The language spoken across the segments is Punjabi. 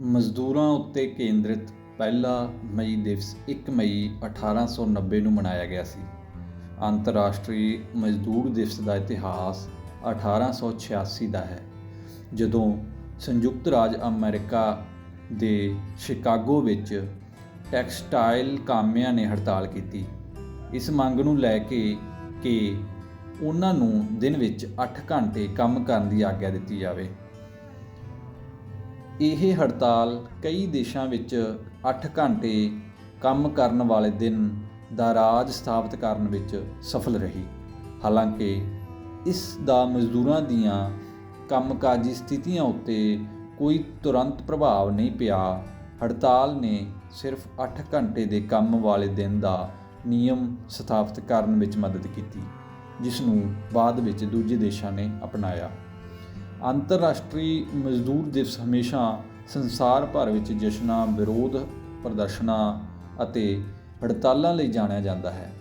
ਮਜ਼ਦੂਰਾਂ ਉੱਤੇ ਕੇਂਦਰਿਤ ਪਹਿਲਾ ਮਈ ਦਿਵਸ 1 ਮਈ 1890 ਨੂੰ ਮਨਾਇਆ ਗਿਆ ਸੀ। ਅੰਤਰਰਾਸ਼ਟਰੀ ਮਜ਼ਦੂਰ ਦਿਵਸ ਦਾ ਇਤਿਹਾਸ 1886 ਦਾ ਹੈ। ਜਦੋਂ ਸੰਯੁਕਤ ਰਾਜ ਅਮਰੀਕਾ ਦੇ ਸ਼ਿਕਾਗੋ ਵਿੱਚ ਟੈਕਸਟਾਈਲ ਕਾਮਿਆਂ ਨੇ ਹੜਤਾਲ ਕੀਤੀ, ਇਸ ਮੰਗ ਨੂੰ ਲੈ ਕੇ ਕਿ ਉਹਨਾਂ ਨੂੰ ਦਿਨ ਵਿੱਚ 8 ਘੰਟੇ ਕੰਮ ਕਰਨ ਦੀ ਆਗਿਆ ਦਿੱਤੀ ਜਾਵੇ। ਇਹ ਹੜਤਾਲ ਕਈ ਦੇਸ਼ਾਂ ਵਿੱਚ 8 ਘੰਟੇ ਕੰਮ ਕਰਨ ਵਾਲੇ ਦਿਨ ਦਾ ਰਾਜ ਸਥਾਪਿਤ ਕਰਨ ਵਿੱਚ ਸਫਲ ਰਹੀ। ਹਾਲਾਂਕਿ ਇਸ ਦਾ ਮਜ਼ਦੂਰਾਂ ਦੀਆਂ ਕੰਮਕਾਜੀ ਸਥਿਤੀਆਂ ਉੱਤੇ ਕੋਈ ਤੁਰੰਤ ਪ੍ਰਭਾਵ ਨਹੀਂ ਪਿਆ। ਹੜਤਾਲ ਨੇ ਸਿਰਫ 8 ਘੰਟੇ ਦੇ ਕੰਮ ਵਾਲੇ ਦਿਨ ਦਾ ਨਿਯਮ ਸਥਾਪਿਤ ਕਰਨ ਵਿੱਚ ਮਦਦ ਕੀਤੀ, ਜਿਸ ਨੂੰ ਬਾਅਦ ਵਿੱਚ ਦੂਜੇ ਦੇਸ਼ਾਂ ਨੇ ਅਪਣਾਇਆ। ਅੰਤਰਰਾਸ਼ਟਰੀ ਮਜ਼ਦੂਰ ਦਿਵਸ ਹਮੇਸ਼ਾ ਸੰਸਾਰ ਭਰ ਵਿੱਚ ਜਸ਼ਨਾਂ, ਵਿਰੋਧ, ਪ੍ਰਦਰਸ਼ਨਾਂ ਅਤੇ ਹੜਤਾਲਾਂ ਲਈ ਜਾਣਿਆ ਜਾਂਦਾ ਹੈ।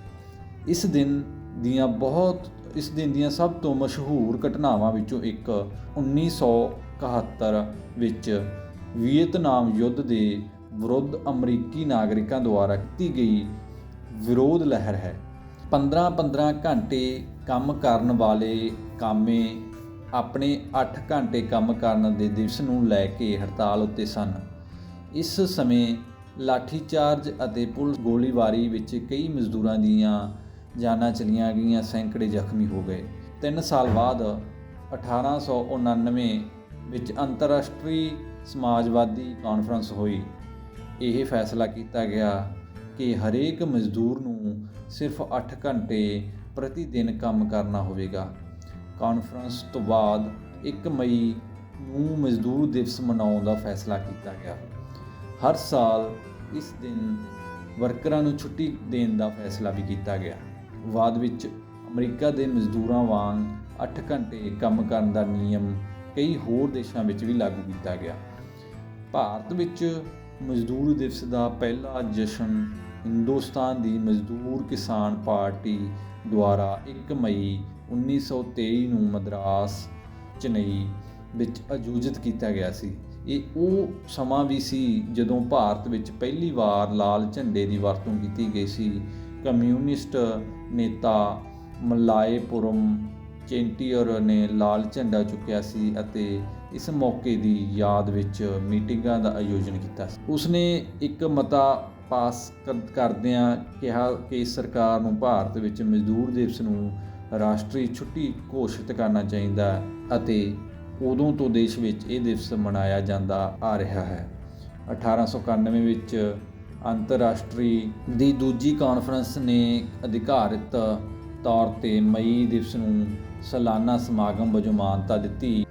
ਇਸ ਦਿਨ ਦੀਆਂ ਬਹੁਤ, ਇਸ ਦਿਨ ਦੀਆਂ ਸਭ ਤੋਂ ਮਸ਼ਹੂਰ ਘਟਨਾਵਾਂ ਵਿੱਚੋਂ ਇੱਕ 1971 ਵਿੱਚ ਵੀਅਤਨਾਮ ਯੁੱਧ ਦੇ ਵਿਰੁੱਧ ਅਮਰੀਕੀ ਨਾਗਰਿਕਾਂ ਦੁਆਰਾ ਕੀਤੀ ਗਈ ਵਿਰੋਧ ਲਹਿਰ ਹੈ। 15-15 ਘੰਟੇ ਕੰਮ ਕਰਨ ਵਾਲੇ ਕਾਮੇ ਆਪਣੇ 8 ਘੰਟੇ ਕੰਮ ਕਰਨ ਦੇ ਦਿਵਸ ਨੂੰ ਲੈ ਕੇ ਹੜਤਾਲ ਉੱਤੇ ਸਨ। ਇਸ ਸਮੇਂ ਲਾਠੀਚਾਰਜ ਅਤੇ ਪੁਲਿਸ ਗੋਲੀਬਾਰੀ ਵਿੱਚ ਕਈ ਮਜ਼ਦੂਰਾਂ ਦੀਆਂ ਜਾਨਾਂ ਚਲੀਆਂ ਗਈਆਂ, ਸੈਂਕੜੇ ਜ਼ਖਮੀ ਹੋ ਗਏ। 3 ਸਾਲ ਬਾਅਦ 1899 ਵਿੱਚ ਅੰਤਰਰਾਸ਼ਟਰੀ ਸਮਾਜਵਾਦੀ ਕਾਨਫਰੰਸ ਹੋਈ। ਇਹ ਫੈਸਲਾ ਕੀਤਾ ਗਿਆ ਕਿ ਹਰੇਕ ਮਜ਼ਦੂਰ ਨੂੰ ਸਿਰਫ 8 ਘੰਟੇ ਪ੍ਰਤੀ ਦਿਨ ਕੰਮ ਕਰਨਾ ਹੋਵੇਗਾ। ਕਾਨਫਰੰਸ ਤੋਂ ਬਾਅਦ 1 ਮਈ ਨੂੰ ਮਜ਼ਦੂਰ ਦਿਵਸ ਮਨਾਉਣ ਦਾ ਫੈਸਲਾ ਕੀਤਾ ਗਿਆ। ਹਰ ਸਾਲ ਇਸ ਦਿਨ ਵਰਕਰਾਂ ਨੂੰ ਛੁੱਟੀ ਦੇਣ ਦਾ ਫੈਸਲਾ ਵੀ ਕੀਤਾ ਗਿਆ। ਬਾਅਦ ਵਿੱਚ ਅਮਰੀਕਾ ਦੇ ਮਜ਼ਦੂਰਾਂ ਵਾਂਗ 8 ਘੰਟੇ ਕੰਮ ਕਰਨ ਦਾ ਨਿਯਮ ਕਈ ਹੋਰ ਦੇਸ਼ਾਂ ਵਿੱਚ ਵੀ ਲਾਗੂ ਕੀਤਾ ਗਿਆ। ਭਾਰਤ ਵਿੱਚ ਮਜ਼ਦੂਰ ਦਿਵਸ ਦਾ ਪਹਿਲਾ ਜਸ਼ਨ ਹਿੰਦੁਸਤਾਨ ਦੀ ਮਜ਼ਦੂਰ ਕਿਸਾਨ ਪਾਰਟੀ ਦੁਆਰਾ 1 ਮਈ 1923 ਨੂੰ ਮਦਰਾਸ, ਚੇਨਈ ਵਿੱਚ ਆਯੋਜਿਤ ਕੀਤਾ ਗਿਆ ਸੀ। ਇਹ ਉਹ ਸਮਾਂ ਵੀ ਸੀ ਜਦੋਂ ਭਾਰਤ ਵਿੱਚ ਪਹਿਲੀ ਵਾਰ ਲਾਲ ਝੰਡੇ ਦੀ ਵਰਤੋਂ ਕੀਤੀ ਗਈ ਸੀ। ਕਮਿਊਨਿਸਟ ਨੇਤਾ ਮਲਾਏਪੁਰਮ ਚੇਂਟੀਅਰ ਨੇ ਲਾਲ ਝੰਡਾ ਚੁੱਕਿਆ ਸੀ ਅਤੇ ਇਸ ਮੌਕੇ ਦੀ ਯਾਦ ਵਿੱਚ ਮੀਟਿੰਗਾਂ ਦਾ ਆਯੋਜਨ ਕੀਤਾ ਸੀ। ਉਸਨੇ ਇੱਕ ਮਤਾ ਪਾਸ ਕਰ- ਕਰਦਿਆਂ ਕਿਹਾ ਕਿ ਸਰਕਾਰ ਨੂੰ ਭਾਰਤ ਵਿੱਚ ਮਜ਼ਦੂਰ ਦਿਵਸ ਨੂੰ ਰਾਸ਼ਟਰੀ ਛੁੱਟੀ ਘੋਸ਼ਿਤ ਕਰਨਾ ਚਾਹੀਦਾ ਅਤੇ ਉਦੋਂ ਤੋਂ ਦੇਸ਼ ਵਿੱਚ ਇਹ ਦਿਵਸ ਮਨਾਇਆ ਜਾਂਦਾ ਆ ਰਿਹਾ ਹੈ। 1891 ਵਿੱਚ ਅੰਤਰਰਾਸ਼ਟਰੀ ਦੀ ਦੂਜੀ ਕਾਨਫਰੰਸ ਨੇ ਅਧਿਕਾਰਿਤ ਤੌਰ ਤੇ ਮਈ ਦਿਵਸ ਨੂੰ ਸਾਲਾਨਾ ਸਮਾਗਮ ਵਜੋਂ ਮਾਨਤਾ ਦਿੱਤੀ।